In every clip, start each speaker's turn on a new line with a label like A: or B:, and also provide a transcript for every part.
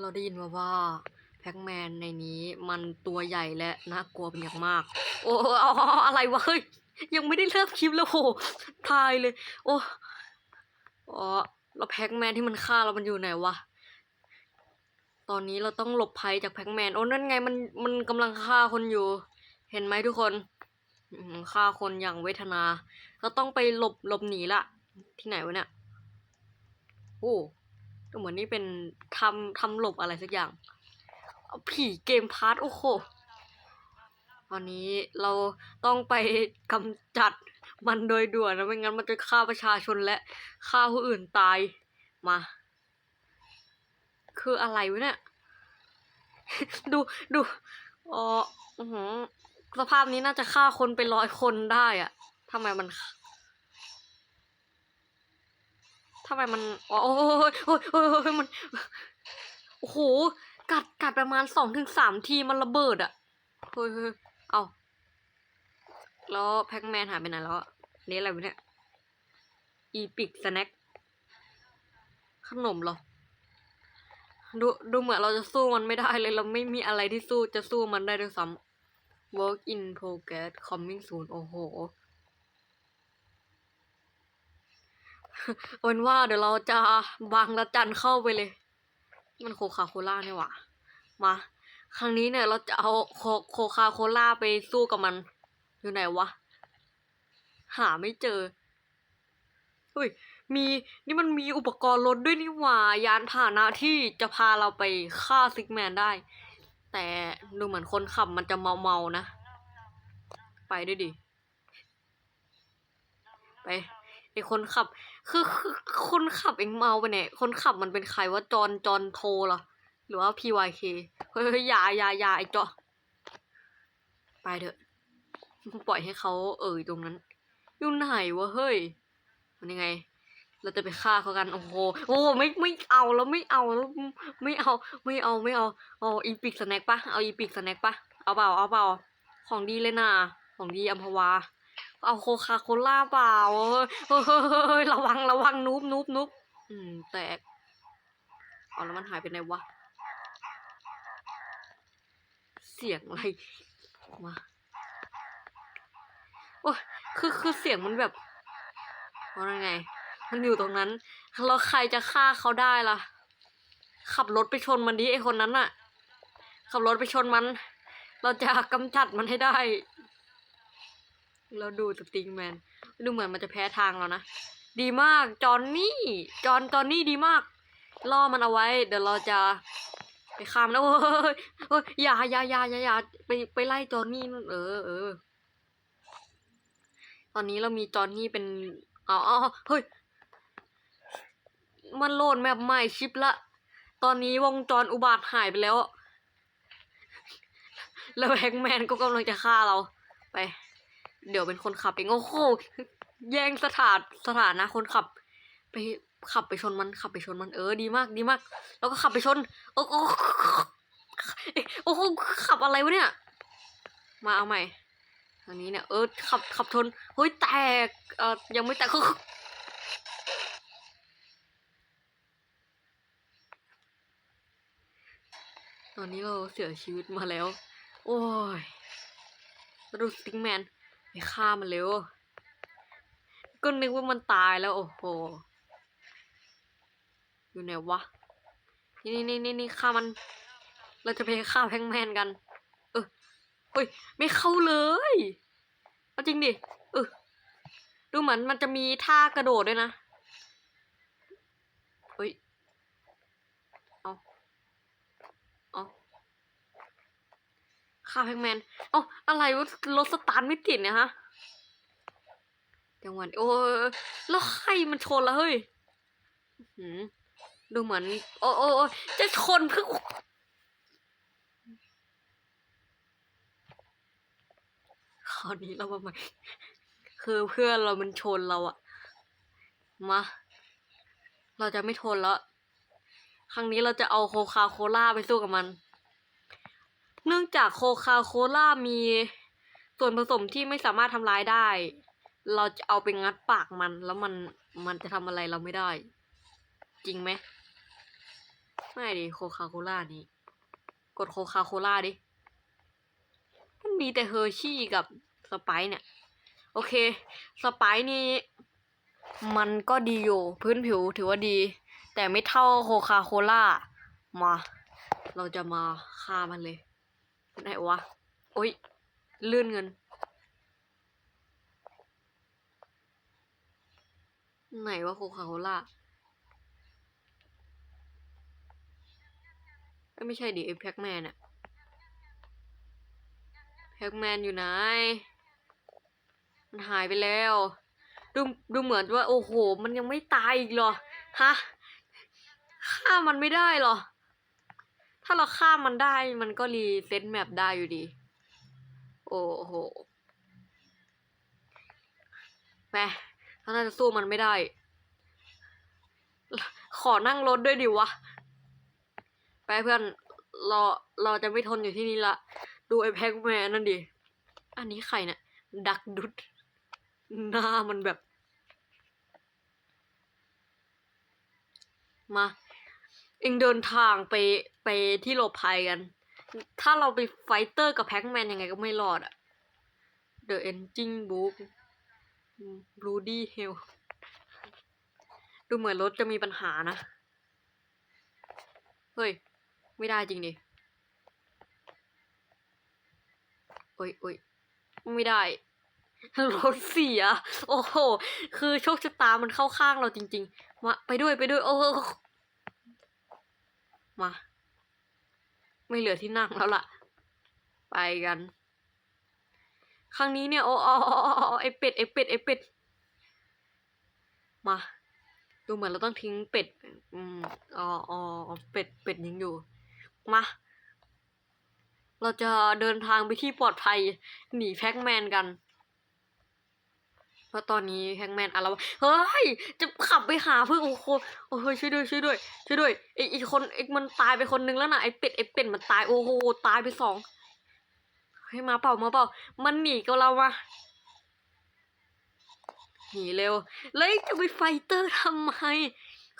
A: เราได้ยินมาว่าแพ็กแมนในนี้มันตัวใหญ่และน่ากลัวเป็นอย่างมาก โอ้ออะไรวะเฮ้ยยังไม่ได้เริ่มคลิปแล้วโหทายเลย โอ้อ๋อแล้วแพ็กแมนที่มันฆ่าเรา มันอยู่ไหนวะ ตอนนี้เราต้องหลบภัยจากแพ็กแมน โอ้นั่นไงมันมันกำลังฆ่าคนอยู่ เห็นไหมทุกคนฆ่าคนอย่างเวทนา เราต้องไปหลบหลบหนีละ ที่ไหนวะเนี่ย โอ้ เหมือนนี่เป็นทำทำหลบอะไรสักอย่าง ผีเกมพาร์ทโอ้โหตอนนี้เราต้องไปกำจัดมันโดยด่วนนะไม่งั้นมันจะฆ่าประชาชนและฆ่าผู้อื่นตายมา คืออะไรวะเนี่ย ดูดูอ๋อสภาพนี้น่าจะฆ่าคนเป็นร้อยคนได้อะทำไมมัน ทำไมมันอ๋อโอ้ยโอ้ยโอ้ยโอ้ยมันโอ้โหกัดกัดประมาณสองถึงสามทีมันระเบิดอะเฮ้ยเฮ้ยเอาแล้วแพ็กแมนหายไปไหนแล้วอะนี่อะไรวะเนี่ยอีพิกสแน็คขนมเหรอดูดูเหมือนเราจะสู้มันไม่ได้เลยเราไม่มีอะไรที่สู้จะสู้มันได้ด้วยซ้ำ work in progress coming soon โอ้โห เอาเป็นว่าเดี๋ยวเราจะบางละจันเข้าไปเลย มันโคคาโคล่าเนี่ยว่ามา ครั้งนี้เนี่ยเราจะเอาโคโคคาโคล่าไปสู้กับมัน อยู่ไหนวะ หาไม่เจอเฮ้ย มี นี่มันมีอุปกรณ์รถด้วยนี่หว่า ยานพาหนะที่จะพาเราไปฆ่าซิกแมนได้ แต่ดูเหมือนคนขับมันจะเมาเมานะ ไปด้วยดิ ไปไอคนขับ คือคือคนขับเองเมาไปเนี่ย คนขับมันเป็นใครว่าจอนจอนโทเหรอ หรือว่า PYK เฮ้ยเฮ้ยยายายาไอจอไปเถอะปล่อยให้เขาเอ่ยตรงนั้น อยู่ไหนวะเฮ้ย มันยังไง เราจะไปฆ่าเขากัน โอ้โห โอ้โหไม่ไม่เอาแล้วไม่เอาแล้วไม่เอาไม่เอาไม่เอาเอาอีพิกสแน็คปะเอาอีพิกสแน็คปะเอาเปล่าเอาเปล่าของดีเลยนะของดีอัมพวา เอาโคคาโคล่าเปล่าเฮ้ยเฮ้ยเฮ้ยระวังระวังนูบนูบนูบอืม แตกเอาแล้วมันหายไปไหนวะ เสียงอะไรมาโอ้คือคือเสียงมันแบบว่าไง มันอยู่ตรงนั้นแล้วใครจะฆ่าเขาได้ล่ะ ขับรถไปชนมันดิไอคนนั้นอะขับรถไปชนมัน เราจะกำจัดมันให้ได้ เราดูสติงแมน ดูเหมือนมันจะแพ้ทางแล้วนะ ดีมาก จอนนี่ จอนจอนนี่ดีมาก ล่อมันเอาไว้ เดี๋ยวเราจะไปข้ามแล้วเฮ้ยเฮ้ยอย่าอย่าอย่าอย่าอย่าไปไปไล่จอนนี่นู่นเออเออ ตอนนี้เรามีจอนนี่เป็นอ๋ออ๋อเฮ้ย มันโหลดแมปใหม่ชิปละ ตอนนี้วงจรอุบาทหายไปแล้ว แล้วแฮงแมนก็กำลังจะฆ่าเราไป เดี๋ยวเป็นคนขับเองโอ้โหแย่งสถานสถานะคนขับ ไปขับไปชนมันขับไปชนมันเออดีมากดีมาก แล้วก็ขับไปชน โอ้โหโอ้โหขับอะไรวะเนี่ย มาเอาใหม่ทางนี้เนี่ยเออขับขับชนเฮ้ยแตกเออยังไม่แตกตอนนี้เราเสียชีวิตมาแล้ว โอ้ยมาดูสติงแมน ฆ่ามันเร็ว ก็นึกว่ามันตายแล้ว โอ้โห อยู่ไหนวะ นี่นี่นี่นี่ฆ่ามัน เราจะไปฆ่าแพงแมนกัน เออเฮ้ย ไม่เข้าเลย เอาจริงดิ เออ ดูเหมือนมันจะมีท่ากระโดดด้วยนะ เฮ้ย เอาเอา ฆ่าแพงแมน เอาอะไรวะรถสตาร์ทไม่ติดเนี่ยฮะจังหวะโอ้แล้วใครมันชนละเฮ้ยดูเหมือนโอ้โอ้โอ้จะชนเพื่อคราวนี้เรามาใหม่คือเพื่อนเรามันชนเราอะมา เราจะไม่ทนแล้ว ครั้งนี้เราจะเอาโคคาโคล่าไปสู้กับมัน เนื่องจากโคคาโคล่ามีส่วนผสมที่ไม่สามารถทำร้ายได้ เราจะเอาไปงัดปากมันแล้วมันมันจะทำอะไรเราไม่ได้ จริงไหมไม่ดิโคคาโคล่านี้ กดโคคาโคล่าดิ มันมีแต่เฮอร์ชี่กับสไปซ์เนี่ย โอเค สไปซ์นี่ มันก็ดีอยู่ พื้นผิวถือว่าดี แต่ไม่เท่าโคคาโคล่ามา เราจะมาฆ่ามันเลย ไหนวะ โอ๊ยลื่นเงิน ไหนวะโคคาโคล่าไม่ใช่ดิไอ้แพ็กแมนอะแพ็กแมนอยู่ไหน มันหายไปแล้ว ดูดูเหมือนว่า โอ้โห มันยังไม่ตายอีกเหรอ ฮะ ฆ่ามันไม่ได้เหรอ ถ้าเราฆ่ามมันได้มันก็รีเซ็ตแมปได้อยู่ดี โอ้โหแมถ้าน่าจะสู้มันไม่ได้ ขอนั่งรถด้วยดิวะ ไปเพื่อน เราเราจะไม่ทนอยู่ที่นี่ละ ดูไอ้แพ็กแมนนั่นดิ อันนี้ใครเนี่ย ดักดุด หน้ามันแบบ มา เองเดินทางไป ไปที่หลบภัยกัน ถ้าเราไปไฟเตอร์กับแพ็กแมนยังไงก็ไม่รอดอะ The Engine Book Bloody Hell ดูเหมือนรถจะมีปัญหานะ เฮ้ย ไม่ได้จริงดิ โอ้ยโอ้ยไม่ได้ รถเสีย โอ้โห คือโชคชะตามันเข้าข้างเราจริง ๆ มา ไปด้วยไปด้วย โอ้มา ไม่เหลือที่นั่งแล้วล่ะ ไปกัน ครั้งนี้เนี่ยโอ้โอ้โอ้โอ้โอ้ไอเป็ดไอเป็ดไอเป็ด มา ดูเหมือนเราต้องทิ้งเป็ด อืมอ๋ออ๋อเป็ด เป็ดยังอยู่ มา เราจะเดินทางไปที่ปลอดภัย หนีแพ็กแมนกัน ราะตอนนี้แพ็กแมนอะไรวะเฮ้ย จะขับไปหาเพื่อนโอ้โหโอ้โหช่วยด้วยช่วยด้วยช่วยด้วยไออีกคนไอมันตายไปคนนึงแล้วนะไอเป็ดไอเป็ดมันตายโอ้โหตายไปสองให้ยมาเปล่ามาเปล่า มันหนีกับเรามาหนีเร็ว แล้วจะไปไฟเตอร์ทำไม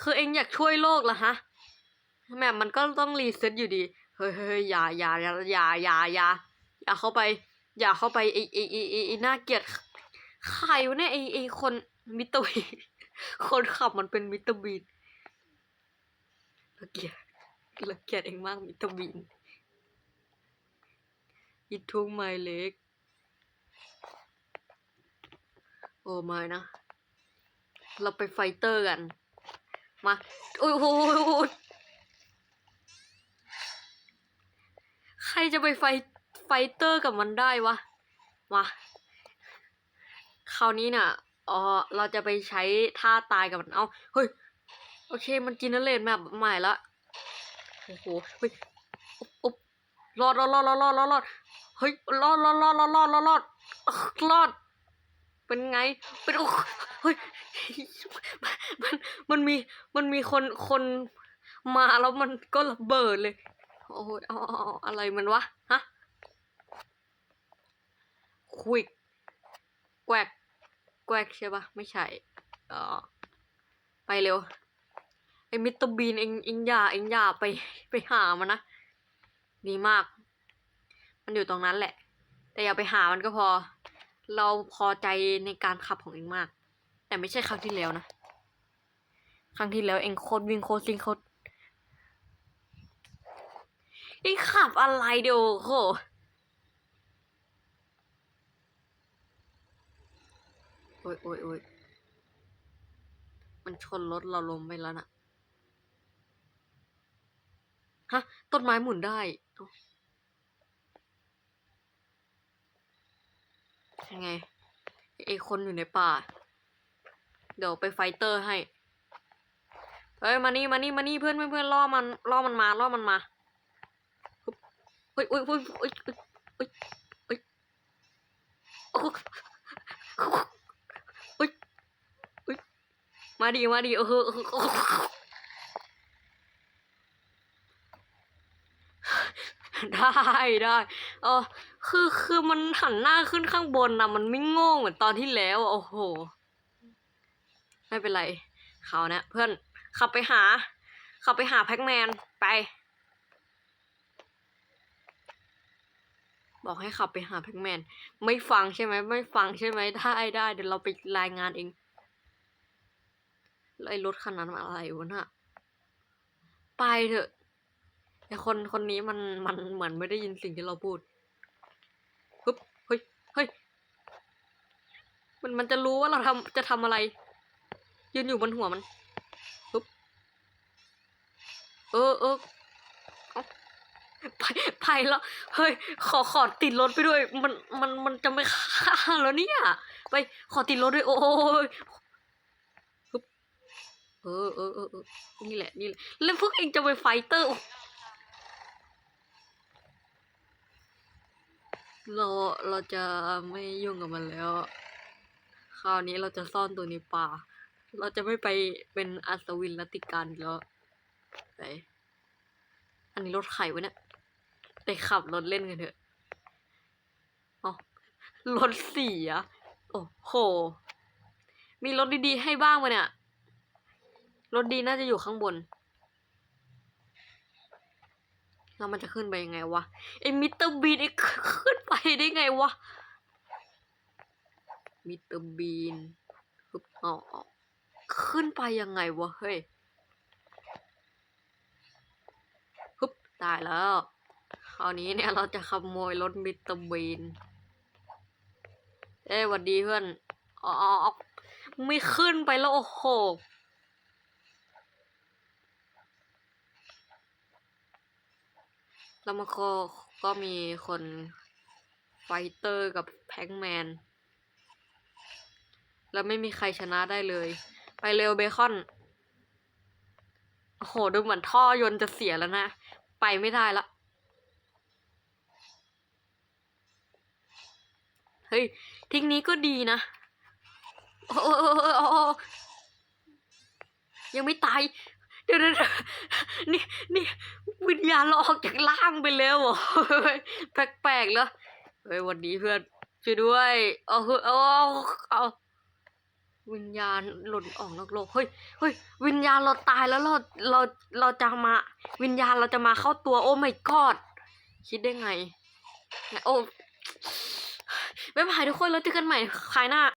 A: คือเองอยากช่วยโลกเหรอฮะแม่มันก็ต้องรีเซ็ตอยู่ดี เฮ้ยเฮ้ยอย่าอย่าอย่าอย่าอย่าอย่าอย่าเข้าไป อย่าเข้าไปไอไอไอไอ้ไอน่าเกลียด ใครวะเนี่ยไอไอคนมิตอร์บีคนขับมันเป็นมิตบีนละเกียดละเกียดเองมากมิสเตอร์บีน It took my leg โอ้ไม่นะ เราไปไฟเตอร์กัน มาโอ้ยโอ้ยโอ้ยใครจะไปไฟไฟเตอร์กับมันได้วะ มา คราวนี้น่ะอ๋อเราจะไปใช้ท่าตายกับมัน เอาเฮ้ย โอเค มันจินเนเรตแบบใหม่ละ โอ้โห เฮ้ยอุ๊บอุ๊บรอดรอดรอดรอดรอดรอดเฮ้ย รอดรอดรอดรอดรอดรอดรอดรอด เป็นไง เป็นโอ้เฮ้ย มัน มันมี มันมีคน คนมาแล้วมันก็ระเบิดเลย โอ้ยเอาเอาเอาอะไรมันวะ ฮะควิกแกวก แกวกใช่ปะไม่ใช่เออไปเร็วไอ้มิสเตอร์บีนเองเองอย่าเองอย่าไปไปหามันนะดีมาก มันอยู่ตรงนั้นแหละ แต่อย่าไปหามันก็พอ เราพอใจในการขับของเองมาก แต่ไม่ใช่ครั้งที่แล้วนะ ครั้งที่แล้วเองโคตรวิ่งโคตรซิงโคตรเองขับอะไรเดี๋ยวโห อ้ยโอ้ยโอ้ยมันชนรถเราล้มไปแล้วน่ะ ฮะ ต้นไม้หมุนได้ยังไงไอคนอยู่ในป่า เดี๋ยวไปไฟเตอร์ให้ เฮ้ย มานี่ มานี่ มานี่ เพื่อนเพื่อนเพื่อนล่อมันล่อมันมาล่อมันมาฮึบเฮ้ยเฮ้ยเฮ้ยเฮ้ยเฮ้ยเฮ้ยเฮ้ยโอ้โหเฮ้ยเฮ้ย มาดิมาดิเออได้ได้เออคือคือมันหันหน้าขึ้นข้างบนนะมันไม่โง่เหมือนตอนที่แล้วโอ้โห ไม่เป็นไรเขาเนะเพื่อนขับไปหา ขับไปหาแพ็กแมนไป บอกให้ขับไปหาแพ็กแมน ไม่ฟังใช่ไหมไม่ฟังใช่ไหมได้ได้เดี๋ยวเราไปรายงานเอง ไอ้รถคันนั้นมันอะไรวะน่ะ ไปเถอะไอคนคนนี้มันมันเหมือนไม่ได้ยินสิ่งที่เราพูดฮึบเฮ้ยเฮ้ยมันมันจะรู้ว่าเราทำจะทำอะไร ยืนอยู่บนหัวมันฮึบเออเออไปไปแล้วเฮ้ย ขอขอติดรถไปด้วย มันมันมันจะไม่ฆ่าแล้วเนี่ย ไปขอติดรถด้วย โอ้ย ออเออเออเออนี่แหละนี่แหละ แล้วพวกเองจะไปไฟเตอร์เราเราจะไม่ยุ่งกับมันแล้ว คราวนี้เราจะซ่อนตัวในป่า เราจะไม่ไปเป็นอัศวินรัติการแล้วไหนอันนี้รถไขวะเนี่ยไปขับรถเล่นกันเถอะอ๋อรถเสียโอ้โห มีรถดีๆให้บ้างปะเนี่ย รถดีน่าจะอยู่ข้างบน แล้วมันจะขึ้นไปยังไงวะไอมิสเตอร์บีนไอขึ้นไปได้ไงวะมิสเตอร์บีนฮึบอ๋ออขึ้นไปยังไงวะเฮ้ยฮึบได้แล้วคราวนี้เนี่ยเราจะขโมยรถมิสเตอร์บีน เอ้ยหวัดดีเพื่อน อ๋ออ๋ออ๋อไม่ขึ้นไปแล้วโอ้โห แล้วมันก็ก็มีคนไฟเตอร์กับแพ็กแมน แล้วไม่มีใครชนะได้เลย ไปเร็วเบคอน โอ้โห ดูเหมือนท่อยนจะเสียแล้วนะ ไปไม่ได้ละ เฮ้ย ทิ้งนี้ก็ดีนะ โอ้โอ้โอ้โอ้โอ้โอ้ยังไม่ตาย เดี๋ยวเดี๋ยวนี่นี่วิญญาณเราออกจากร่างไปแล้วเหรอแปลกๆแล้วเฮ้ยวันดีเพื่อนช่วยด้วยเอาเอาเอาเอาวิญญาณหล่นออกนอกโลกเฮ้ยเฮ้ยวิญญาณเราตายแล้วเราเราเราจะมา วิญญาณเราจะมาเข้าตัวโอ้ไม่กอดคิดได้ไง โอ้บ๊ายบายทุกคนแล้วเจอกันใหม่คราวหน้า